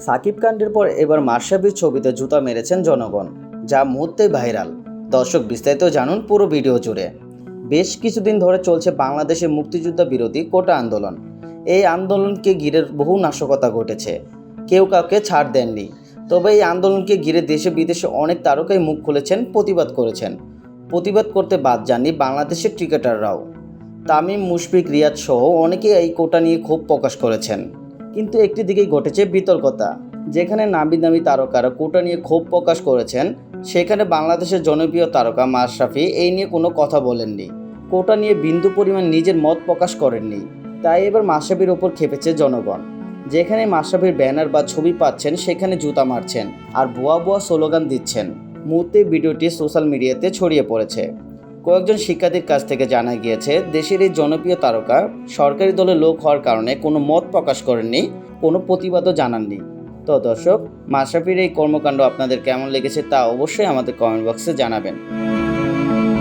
সাকিব কাণ্ডের পর এবার মার্শাবির ছবিতে জুতা মেরেছেন জনগণ, যা মুহূর্তেই ভাইরাল। দর্শক বিস্তারিত জানুন পুরো ভিডিও জুড়ে। বেশ কিছুদিন ধরে চলছে বাংলাদেশের মুক্তিযুদ্ধ বিরোধী কোটা আন্দোলন। এই আন্দোলনকে ঘিরে বহু নাশকতা ঘটেছে। কেউ কাউকে ছাড় দেননি। তবে এই আন্দোলনকে ঘিরে দেশে বিদেশে অনেক তারকাই মুখ খুলেছেন, প্রতিবাদ করেছেন। প্রতিবাদ করতে বাদ যাননি বাংলাদেশের ক্রিকেটাররাও। তামিম, মুশফিক, রিয়াদ সহ অনেকেই এই কোটা নিয়ে ক্ষোভ প্রকাশ করেছেন। কিন্তু একটি দিকেই ঘটেছে বিতর্কতা, যেখানে নামি দামি তারকারা কোটা নিয়ে ক্ষোভ প্রকাশ করেছেন, সেখানে বাংলাদেশের জনপ্রিয় তারকা মাশরাফি এই নিয়ে কোনো কথা বলেননি। কোটা নিয়ে বিন্দু পরিমাণ নিজের মত প্রকাশ করেননি। তাই এবার মাশরাফির ওপর খেপেছে জনগণ। যেখানে মাশরাফির ব্যানার বা ছবি পাচ্ছেন, সেখানে জুতা মারছেন আর ভুয়া ভুয়া স্লোগান দিচ্ছেন। মুহূর্তে ভিডিওটি সোশ্যাল মিডিয়াতে ছড়িয়ে পড়েছে। কয়েকজন শিক্ষার্থীর কাছ থেকে জানা গিয়েছে, দেশের এই জনপ্রিয় তারকা সরকারি দলের লোক হওয়ার কারণে কোনো মত প্রকাশ করেননি, কোনো প্রতিবাদও জানাননি। তো দর্শক, মাশরাফির এই কর্মকাণ্ড আপনাদের কেমন লেগেছে তা অবশ্যই আমাদের কমেন্ট বক্সে জানাবেন।